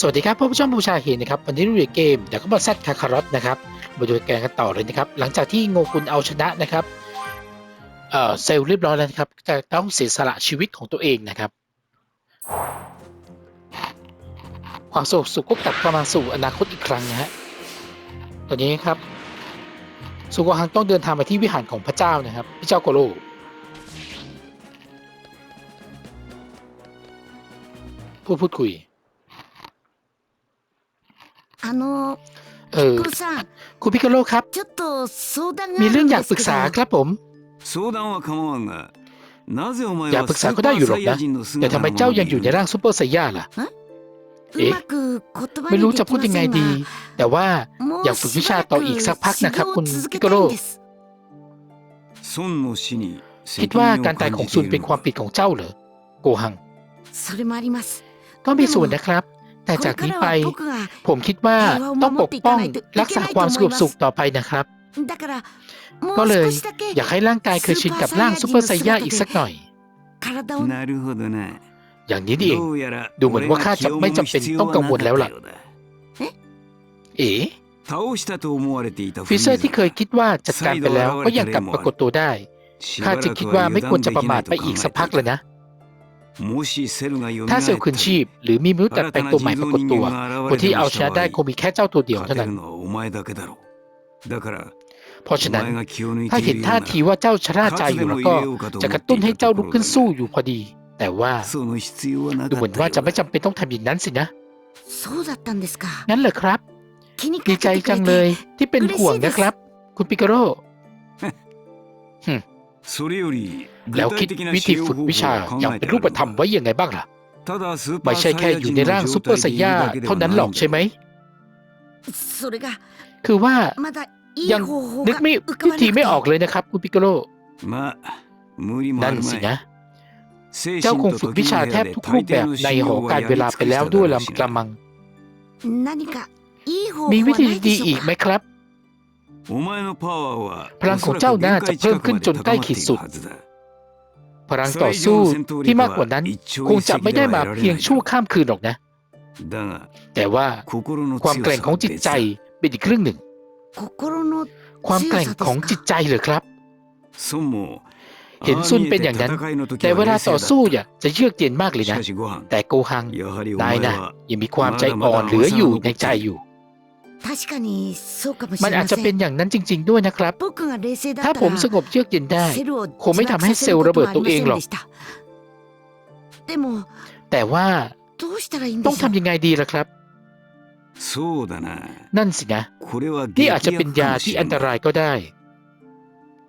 สวัสดีครับพ่อผู้ชมผู้ชาเห็นนะครับวันนี้เราอยู่ในเกมเดี๋ยวก็มาแซดคาคารอตนะครับมาดูแกนกันต่อเลยนะครับหลังจากที่โงกุลเอาชนะนะครับเอ่อเซลล์เรียบร้อยแล้วนะครับจะต้องเสียสละชีวิตของตัวเองนะครับ ความสงบสุขก็กลับเข้ามาสู่อนาคตอีกครั้งนะฮะตอนนี้ครับสุโกฮังต้องเดินทางไปที่วิหารของพระเจ้านะครับพระเจ้าโกโลพูดพูดคุย あの เออ ピッコロさん คุณพิกาโลครับ ちょっと相談が มี あ เรื่ る อง ん อ で ยาก す ปรึก け ษา ど ครับผม 相談は構わんがなぜお前 อยาก は ปรึก ス ษา ー ก็ パ ได้ ー อยู่หร サ อก イヤ นะ 人の姿 แต่ทำไมเจ้ายังอยู่ในร่างซูเปอร์ไซย่าล่ะ うまく言葉 ไม่ に รู้ で จะ き พูด ま ยังไง せん ดี が แต่ว่า も อยาก う ฝึก し วิ ば ชา ら ต่อ く อีกสักพัก 修 นะครับ 行 คุณ を続 พิ け กา た โล いんです 孫の死に คิด 責 ว่า 任を การตาย 感 ของ じて ซุ い น る เป็น の ความ か ผิดของเจ้าเหรอโกหัง それもあります ก็มีส่วนนะครับ แต่จากนี้ไป ผมคิดว่าต้องปกป้องรักษาความสงบสุขต่อไปนะครับ ก็เลยอยากให้ร่างกายเคยชินกับร่างซูเปอร์ไซย่าอีกสักหน่อย อย่างนี้ดีเองดูเหมือนว่าข้าจะไม่จำเป็นต้องกังวลแล้วล่ะ เอ๋ฟิเซอร์ที่เคยคิดว่าจัดการไปแล้วก็ยังกลับปรากฏตัวได้ข้าจึงคิดว่าไม่ควรจะประมาทไปอีกสักพักเลยนะ ถ้าเซลล์คืนชีพ หรือมีมนุษย์แต่แปลงตัวใหม่ปรากฏตัว คนที่เอาชนะได้คงมีแค่เจ้าตัวเดียวเท่านั้นเพราะฉะนั้น ถ้าเห็นท่าทีว่าเจ้าชราใจอยู่แล้วก็ จะกระตุ้นให้เจ้าลุกขึ้นสู้อยู่พอดี แต่ว่าดูเหมือนว่าจะไม่จำเป็นต้องทำอย่างนั้นสินะงั้นเหรอครับดีใจจังเลยที่เป็นห่วงนะครับ คุณปิกาโร่ แล้วคิดวิธีฝึกวิชาอย่างเป็นรูปธรรมไว้ยังไงบ้างล่ะ ไม่ใช่แค่อยู่ในร่างซูเปอร์ไซย่าเท่านั้นหรอกใช่ไหม คือว่ายังนึกไม่วิธีไม่ออกเลยนะครับคุณปิกโรนั่นสินะ เจ้าคงฝึกวิชาแทบทุกรูปแบบในหอการเวลาไปแล้วด้วยลำกระมัง มีวิธีดีอีกไหมครับ พลังของเจ้าน่าจะเพิ่มขึ้นจนใกล้ขีดสุด พลังต่อสู้ที่มากกว่านั้น คงจะไม่ได้มาเพียงชั่วข้ามคืนหรอกนะ แต่ว่าความแกร่งของจิตใจเป็นอีกเรื่องหนึ่ง ความแกร่งของจิตใจเหรอครับ เห็นซุนเป็นอย่างนั้น แต่เวลาต่อสู้อย่าจะเยือกเย็นมากเลยนะ แต่โกหังนายนะยังมีความใจอ่อนเหลืออยู่ในใจอยู่ 確かにそうかもし มัน れ อาจ ま จะ せ เป็น ん อย่างนั้นจริง ๆ ด้วยนะครับ 僕が冷静だ ถ้า った ผมส ら งบเยือกเย็นได้ セルを คงไม่ทำให้เซลล์ระเบิดตัวเองหรอก 自爆させることはありませんでしたでも แต่ว่า どうしたらいいんで ต้อง しょ ทำ う ยังไงดีล่ะครับ そうだな นั่นสินะ これは นี่ 劇 อาจจะเป็น 薬 ยา かもし ที่ れ อันต ない รายก็ได้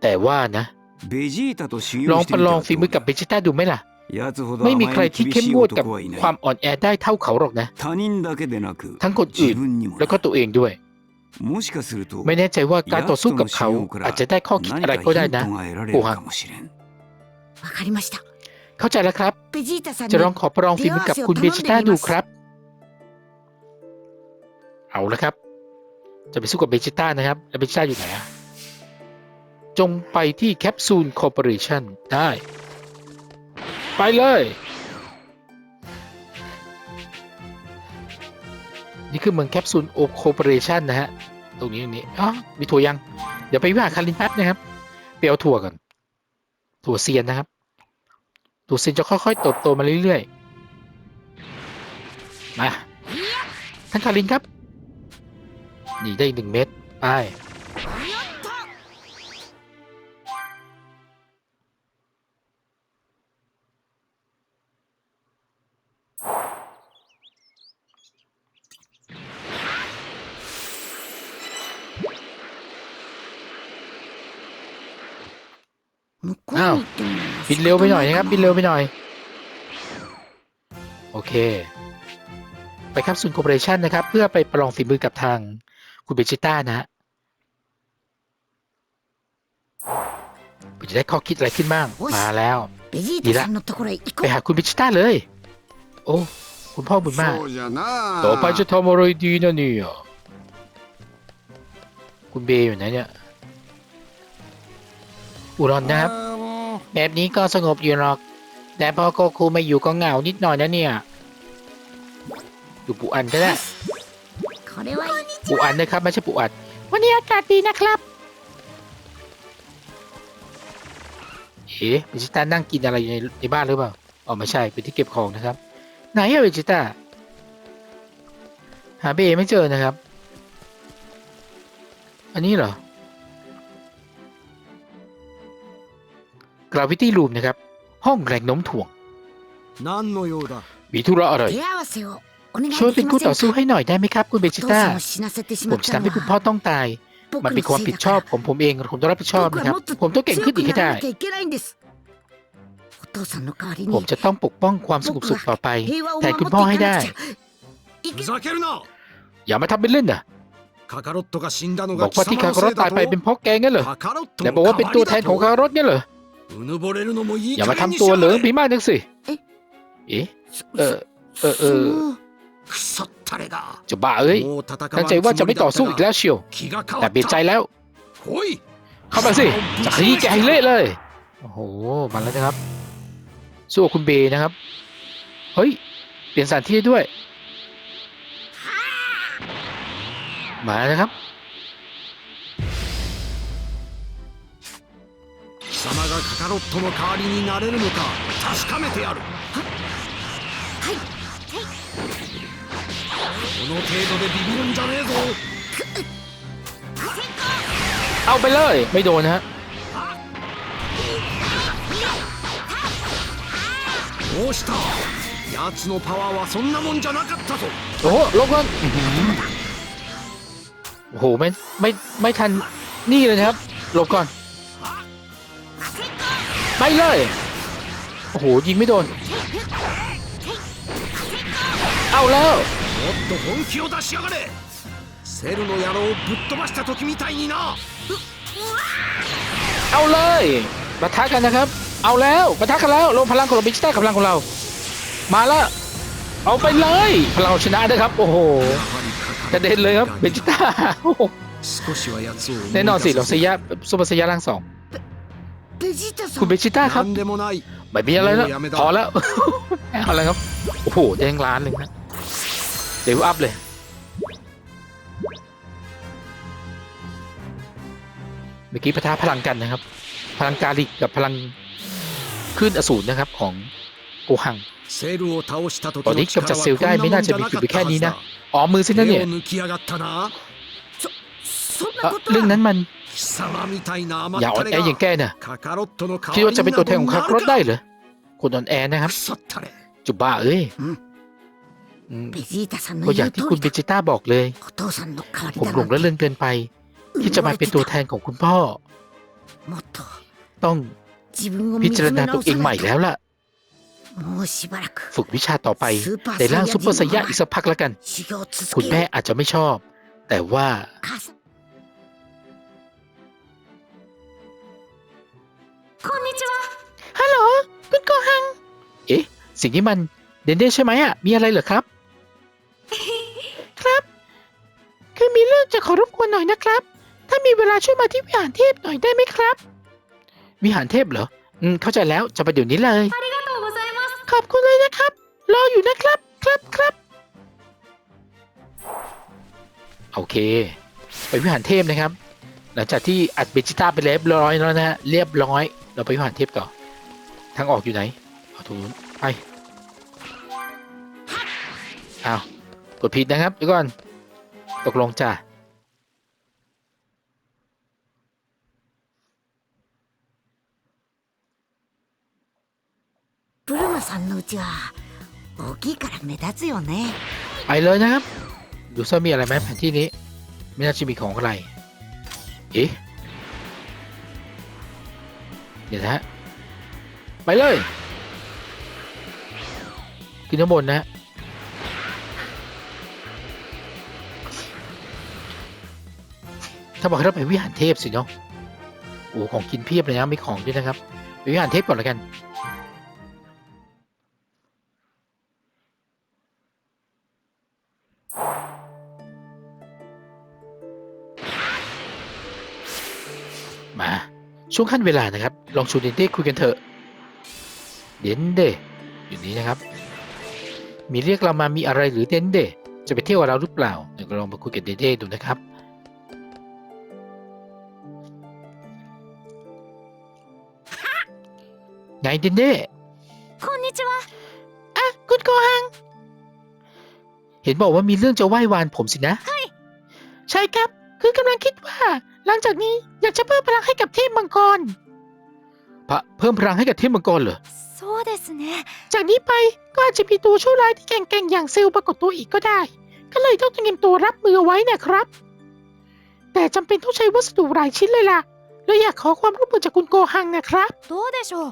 แต่ว่านะ ベジータと修 ลอง 行して ประ み ล て อง は ฝี ど มือ う กับ だ เบจิต้าดูไหมล่ะ やつほど ไม่มีใครที่เข้มงวดกับความอ่อนแอได้เท่าเขาหรอกนะ ทั้งคนอื่นแล้วก็ตัวเองด้วย ไม่แน่ใจว่าการต่อสู้กับเขาอาจจะได้ข้อคิดอะไรก็ได้นะปูฮังเข้าใจแล้วครับ จะลองขอประลองฝีมือกับคุณเบจิต้าดูครับ เอาละครับ จะไปสู้กับเบจิต้านะครับ แล้วเบจิต้าอยู่ไหนจงไปที่แคปซูลคอร์ปอเรชั่นได้ ไปเลย นี่คือเมืองแคปซูลโอคอร์ปอเรชันนะฮะ ตรงนี้ตรงนี้อ๋อมีถั่วยัง เดี๋ยวไปวิหาคารินแป๊บนะครับไปเอาถั่วก่อนถั่วเซียนนะครับถั่วเซียนจะค่อยๆเติบโตมาเรื่อยๆมาท่านคารินครับ นี่ได้อีกหนึ่งเม็ดไป บินเร็วไปหน่อยนะครับบินเร็วไปหน่อย โอเค ไปครับศูนย์คอร์ปอเรชันนะครับ เพื่อไปประลองฝีมือกับทางคุณเบจิต้านะฮะจะได้ข้อคิดอะไรขึ้นบ้างมาแล้วดีละไปหาคุณเบจิต้าเลย โอ้คุณพ่อบุญมากต่อไปจะทำอะไรดีนะเนี่ยคุณเบอยู่ไหนเนี่ยอุรอนนะครับ แบบนี้ก็สงบอยู่หรอก แต่พอโกคูไม่อยู่ก็เหงานิดหน่อยนะเนี่ยอยู่ปูอันก็ได้ปูอันนะครับไม่ใช่ปูอันวันนี้อากาศดีนะครับเอ๋เบจิต้านั่งกินอะไรอยู่ในในบ้านหรือเปล่าอ๋อไม่ใช่เป็นที่เก็บของนะครับ ไหนเอะเบจิต้าหาเบไม่เจอนะครับ อันนี้เหรอ ลาวิตี้รูมนะครับ ห้องแรงโน้มถ่วง มีธุระอะไรช่วยเป็นคู่ต่อสู้ให้หน่อยได้ไหมครับ คุณเบจิต้า ผมจะทำให้คุณพ่อต้องตาย มันเป็นความผิดชอบของผมเอง ผมต้องรับผิดชอบนะครับ ผมต้องเก่งขึ้นอีกให้ได้ ผมจะต้องปกป้องความสงบสุขต่อไปแทนคุณพ่อให้ได้ อย่ามาทำเป็นเล่นนะบอกว่าที่คาคารตตายไปเป็นเพราะแกงั้นเหรอแต่บอกว่าเป็นตัวแทนของคาคารอตงั้นเหรอ อย่ามาทำตัวเหลืองผีมากนึกสิ เอ๊ะ เออเออเออจะบ้าเอ้ยตั้งใจว่าจะไม่ต่อสู้อีกแล้วเชียว แต่เปลี่ยนใจแล้ว เข้ามาสิจะขี้แกให้เละเลย โอ้โห มาแล้วนะครับ สู้คุณเบนะครับ เฮ้ย เปลี่ยนสถานที่ด้วย มานะครับ 貴様がカカロットの代わりになれるのか確かめてやるはいこの程度でビビるんじゃねえぞ เอาไปเลย ไม่โดนนะฮะ どうした奴のパワーはそんなもんじゃなかったぞ โอ้โหลบก่อนอื้อหือโอ้โห ไม่ ไม่ ไม่ทัน นี่เลยนะครับหลบก่อน ไปเลย โอ้โห ยิงไม่โดน เอาแล้ว もっと本気を出しやがれセルの野郎をぶっ飛ばした時みたいにな เอาเลยปะทะกันนะครับ เอาแล้วปะทะกันแล้วลงพลังของเราบิจิต้ากำลังของเรา มาแล้ว เอาไปเลย พลังเราชนะด้วยครับ โอ้โห กระเด็นเลยครับเบจิต้าโอ้โห 少しは奴を แน่นอนสิเราเซียะซูเปอร์เซียะร่างสอง ベジータさ คุณเบจิต้าครับไม่มีอะไรแล้วพอแล้วอะไรครับ โอ้โหแดงร้านเลยนะเดี๋ยวอัพเลยเมื่อกี้พะทาพลังกันนะครับ พลังกาลิกกับพลังขึ้นอสูรนะครับของโกหังตอนนี้กำจัดเซลได้ไม่น่าจะมีคือแค่นี้นะอ๋อมือซินะเนี่ย เรื่องนั้นมันอย่าอ่อนแออย่างแกน่ะคิดว่าจะเป็นตัวแทนของคาร์ลได้เหรอคนอ่อนแอนะครับจุบ้าเอ้ยมก็อย่างที่คุณเบจิต้าบอกเลย ผมหลงระเริงเกินไป ที่จะมาเป็นตัวแทนของคุณพ่อ ต้องพิจารณาตัวเองใหม่แล้วล่ะ ฝึกวิชาต่อไปในร่างซุปเปอร์ไซยะอีกสักพักแล้วกัน คุณแม่อาจจะไม่ชอบ แต่ว่า คนนิจวะฮัลโหลคุณโกฮัง เอ๊ะ สิ่งที่มันเดนเดใช่ไหมอะมีอะไรเหรอครับ ครับ คือมีเรื่องจะขอรบกวนหน่อยนะครับ ถ้ามีเวลาช่วยมาที่วิหารเทพหน่อยได้ไหมครับ วิหารเทพเหรอ อืม เข้าใจแล้ว จะไปเดี๋ยวนี้เลยขอบคุณเลยนะครับ รออยู่นะครับ ครับครับ โอเค ไปวิหารเทพนะครับ หลังจากที่อัดเบจิต้าไปเรียบร้อยแล้วนะฮะ เรียบร้อย เราไปวิหารเทพต่อ ทางออกอยู่ไหน เอาตรงนู้นไปเอาวกดผิดนะครับเดี๋ยวก่อน ตกลงจ้ะ ブルマさんのうちは大きいから目立つよね ไปเลยนะครับ ดูซิว่ามีอะไรไหมแผนที่นี้ ไม่น่าจะมีของอะไร เอ๊ะเดี๋ยวนะฮะ ไปเลย ขึ้นข้างบนนะฮะถ้าบอกให้เราไปวิหารเทพสิเนาะโอ้ของกินเพียบเลยนะไม่ของด้วยนะครับ ไปวิหารเทพก่อนแล้วกัน มา ช่วงขั้นเวลานะครับ ลองชวนเดนเด้คุยกันเถอะ เดนเด้อยู่นี้นะครับ มีเรียกเรามามีอะไรหรือเดนเดจะไปเที่ยวกับเราหรือเปล่าเดี๋ยวลองมาคุยกับเดนเดดูนะครับ ไงเดนเด こんにちは อ่ะคุณโกหัง เห็นบอกว่ามีเรื่องจะไหว้วานผมสินะ ใช่ครับ คือกำลังคิดว่า หลังจากนี้อยากจะเพิ่มพลังให้กับเทพมังกรพะเพิ่มพลังให้กับเทพมังกรเหรอ そうですね จากนี้ไปก็อาจจะมีตัวชั่วร้ายที่แกร่งๆอย่างเซลล์ปรากฏตัวอีกก็ได้ ก็เลยต้องเตรียมตัวรับมือเอาไว้นะครับ แต่จำเป็นต้องใช้วัสดุหลายชิ้นเลยล่ะเลยอยากขอความร่วมมือจากคุณโกหังนะครับ どうでしょう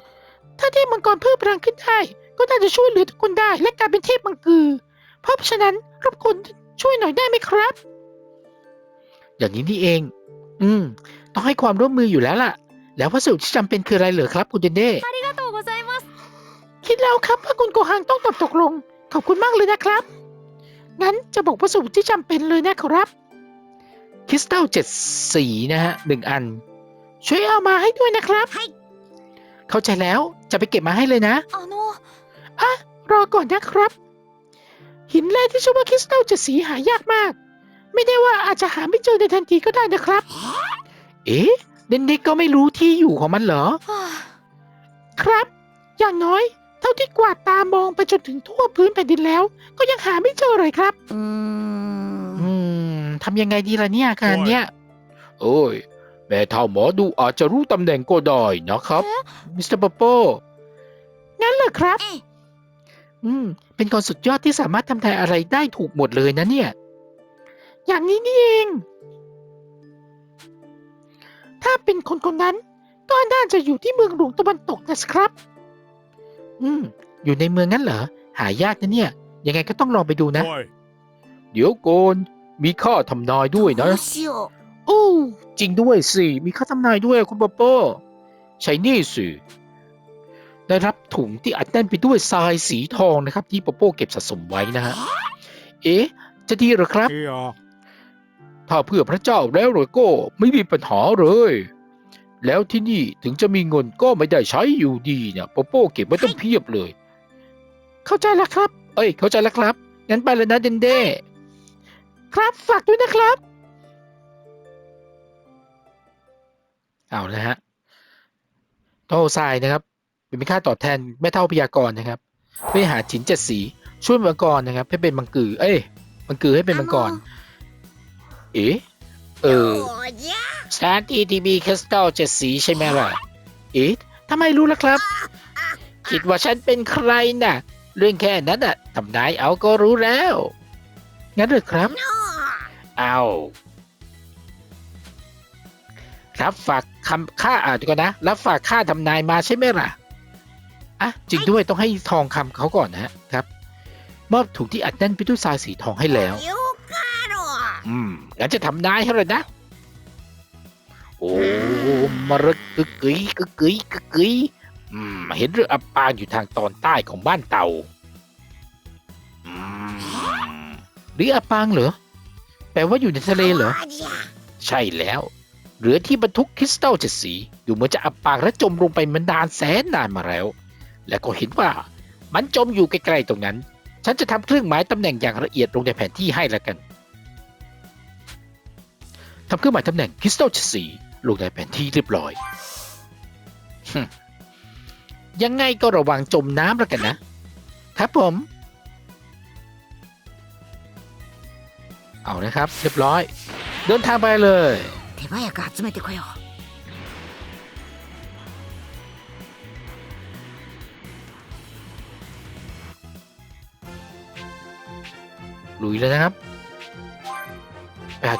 ถ้าเทพมังกรเพิ่มพลังขึ้นได้ ก็น่าจะช่วยเหลือทุกคนได้และกลายเป็นเทพมังกือ เพราะฉะนั้นรบกวนช่วยหน่อยได้ไหมครับ อย่างนี้นี่เอง อืม ต้องให้ความร่วมมืออยู่แล้วล่ะ แล้ววัสดุที่จำเป็นคืออะไรเหรอครับคุณเดนเด้คิดแล้วครับว่าคุณโกฮังต้องตอบตกลง ขอบคุณมากเลยนะครับ งั้นจะบอกวัสดุที่จำเป็นเลยนะครับ คริสตัลเจ็ดสีนะฮะหนึ่งอัน ช่วยเอามาให้ด้วยนะครับ เข้าใจแล้วจะไปเก็บมาให้เลยนะอะรอก่อนนะครับ หินแร่ที่ชื่อว่าคริสตัลเจ็ดสีหายากมาก ไม่ได้ว่าอาจจะหาไม่เจอในทันทีก็ได้นะครับ เอ๊ะเด็กๆก็ไม่รู้ที่อยู่ของมันเหรอ ครับ อย่างน้อย เท่าที่กวาดตามองไปจนถึงทั่วพื้นแผ่นดินแล้ว ก็ยังหาไม่เจอเลยครับ อืมทำยังไงดีล่ะเนี่ยการเนี้ยโอ้ย แม่เท่าหมอดูอาจจะรู้ตำแหน่งก็ได้นะครับ มิสเตอร์ปอปโปงั้นเหรอครับ อืม เป็นคนสุดยอดที่สามารถทำทายอะไรได้ถูกหมดเลยนะเนี่ย อย่างนี้นี่เอง ถ้าเป็นคนคนนั้นก็น่าจะอยู่ที่เมืองหลวงตะวันตกนะครับ อืม อยู่ในเมืองนั้นเหรอ หายากนะเนี่ย ยังไงก็ต้องลองไปดูนะ เดี๋ยวโกน มีข้อทำนายด้วยนะ โอ้จริงด้วยสิ มีข้อทำนายด้วยคุณปอปอใช้นี่สิได้รับถุงที่อัดแน่นไปด้วยทรายสีทองนะครับ ที่ปอปโป้เก็บสะสมไว้นะฮะ เอ๊ะ จะดีหรอครับ ถ้าเพื่อพระเจ้าแล้วเลยก็ไม่มีปัญหาเลย แล้วที่นี่ถึงจะมีเงินก็ไม่ได้ใช้อยู่ดีเนี่ยปอโป้เก็บไว้ต้องเพียบเลย เข้าใจแล้วครับ เอ้ย เข้าใจแล้วครับ งั้นไปเลยนะเดนเด้ ครับฝากด้วยนะครับ เอาละฮะโต้ทรายนะครับ เป็นค่าตอบแทนไม่เท่าพยากรณ์นะครับเพื่อหาฉินเจ็ดสีช่วยมังกรนะครับ ให้เป็นมังกือ เอ้ยมังกือให้เป็นมังกร เอ๊ะเออสถานที่ที่มีคริสตัลเจ็ดสีใช่ไหมล่ะ เอ๊ะทำไมรู้ล่ะครับ คิดว่าฉันเป็นใครน่ะ เรื่องแค่นั้นอะทำนายเอาก็รู้แล้ว งั้นเลยครับ เอารับฝากคำค่าอ่านก่อนนะรับฝากค่าทำนายมาใช่ไหมล่ะอะจริงด้วยต้องให้ทองคำเขาก่อนนะครับ มอบถุงที่อัดแน่นไปด้วยทรายสีทองให้แล้ว อืมงั้นจะทำนายให้เลยนะ โอ้มรกกึกกึยกกึยกึกกึยอืม เห็นเรืออับปางอยู่ทางตอนใต้ของบ้านเต่าอืมเรืออับปางเหรอ แปลว่าอยู่ในทะเลเหรอ ใช่แล้ว เรือที่บรรทุกคริสตัลเจ็ดสีอยู่เหมือนจะอับปางและจมลงไปมันนานแสนนานมาแล้ว และก็เห็นว่ามันจมอยู่ใกล้ๆตรงนั้น ฉันจะทำเครื่องหมายตำแหน่งอย่างละเอียดลงในแผนที่ให้แล้วกัน ทำเครื่องหมายตำแหน่งคริสตัลเจ็ดสีลงในแผนที่เรียบร้อยฮึ่มยังไงก็ระวังจมน้ำแล้วกันนะ ครับผม เอานะครับ เรียบร้อย เดินทางไปเลย 手早く集めてこよう ลุยเลยนะครับไปหา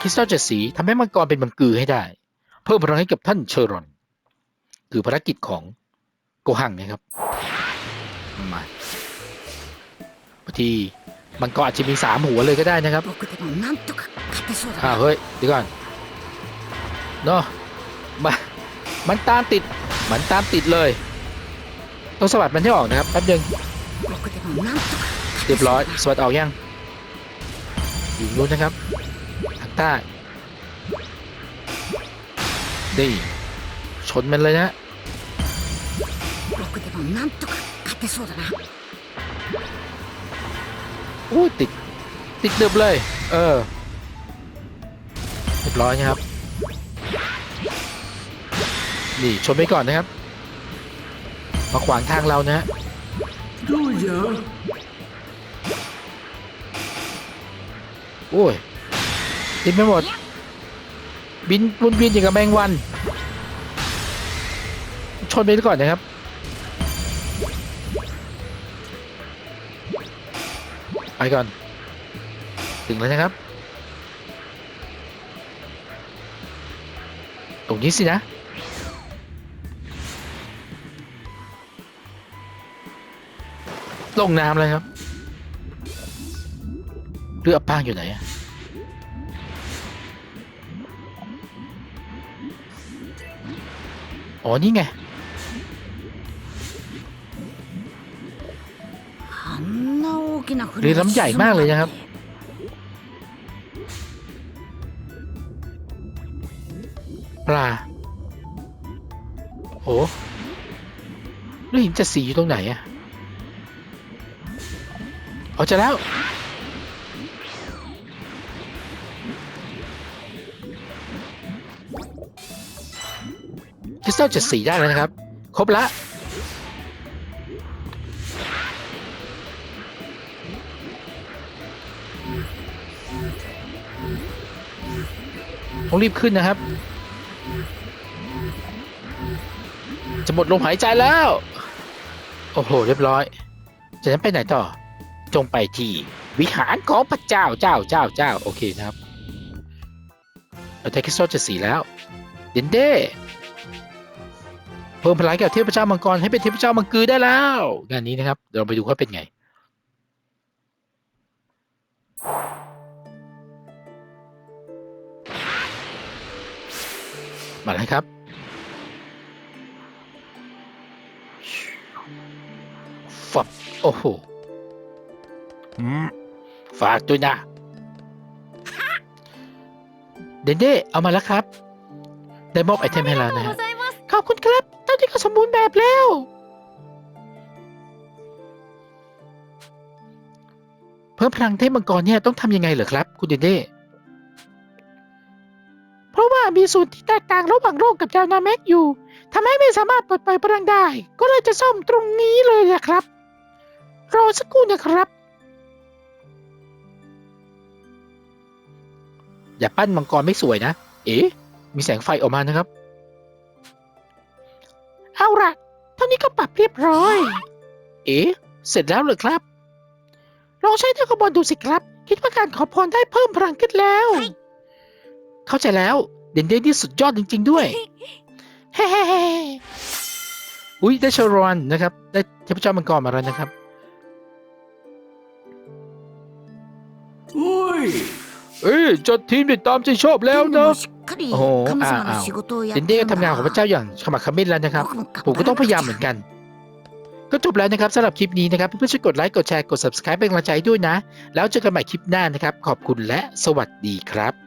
คริสตัลเจ็สีทำให้มังกรเป็นมังกือให้ได้ เพิ่มพลังให้กับท่านเชอรอน คือภารกิจของโกหังนะครับมาบางทีมังกรอาจจะมีสามหัวเลยก็ได้นะครับอ่าเฮ้ยดีก่อนเนาะมามันตามติดมันตามติดเลยต้องสวัสดมันให้ออกนะครับแป๊บนึงเรียบร้อยสวัสดออกยังอยู่นู้นนะครับ ได้ดีชนมันเลยนะโอ้ติด ติดเดือบเลย เออ เรียบร้อยนะครับ นี่ ชนไปก่อนนะครับ มาขวางทางเรานะฮะโอ้ย ติดไม่หมด บินวนบินอย่างกับแมงวัน ชนไปก่อนนะครับ ไปก่อน ถึงแล้วนะครับ ตรงนี้สินะลงน้ำเลยครับ เรืออับปางอยู่ไหนอะ อ๋อ นี่ไงเรือลำใหญ่มากเลยนะครับ ปลา โอ้แล้วหินจะสีอยู่ตรงไหนอะเอาจะแล้ว ริสตัลเจ็ดสีได้แล้วนะครับ ครบละต้องรีบขึ้นนะครับ จะหมดลมหายใจแล้ว โอ้โห เรียบร้อยจากนั้นไปไหนต่อ จงไปที่วิหารของพระเจ้าเจ้าเจ้าเจ้าโอเคนะครับเราได้คริสตัลเจ็ดสีแล้ว เดนเด้ เพิ่มพลังให้กับเทพเจ้ามังกรให้เป็นเทพเจ้ามังกือได้แล้วงานนี้นะครับเดี๋ยวเราไปดูว่าเป็นไงมาแล้วครับฟับ โอ้โหอืมฝากด้วยนะ เดนเด้เอามาแล้วครับ ได้มอบไอเทมให้แล้วนะฮะขอบคุณครับเจ้าที่ก็ สมบูรณ์แบบแล้ว เพิ่มพลังเทพมังกรเนี่ยต้องทำยังไงเหรอครับ คุณเดนเด้เพราะว่ามีส่วนที่แตกต่างระหว่างโลกกับดาวนาแม็กอยู่ทำให้ไม่สามารถปลดปล่อยพลังได้ ก็เลยจะซ่อมตรงนี้เลยนะครับ รอสักครู่นะครับ อย่าปั้นมังกรไม่สวยนะ เอ๊ะมีแสงไฟออกมานะครับ เาละเท่านี้ก็ปรับเรียบร้อย เอ๊ะ เสร็จแล้วเหรอครับ ลองใช้เท้ากระบวนดูสิครับ คิดว่าการขอพรได้เพิ่มพลังขึ้นแล้ว เข้าใจแล้ว เด่นเด่นที่สุดยอดจริง ๆ ด้วย เฮ้อุ้ยได้เชอรอนนะครับ ได้เทพเจ้ามังกรมาแล้วนะครับ อุ้ย เอ้ยจัดทีมได้ตามใจชอบแล้วนะ しっかりおー神様ああの仕事をや เด っ น て เด้ る ก็ ん ทำงานของพระเจ้าอย่างขมักเขม้นแล้วนะครับ ผมก็ต้องพยายามเหมือนกัน ก็จบแล้วนะครับสำหรับคลิปนี้นะครับเพื่อนๆช่วยกดไลค์ กดแชร์ กด subscribe เป็นกำลังใจให้ด้วยนะ แล้วเจอกันใหม่คลิปหน้านะครับ ขอบคุณและสวัสดีครับ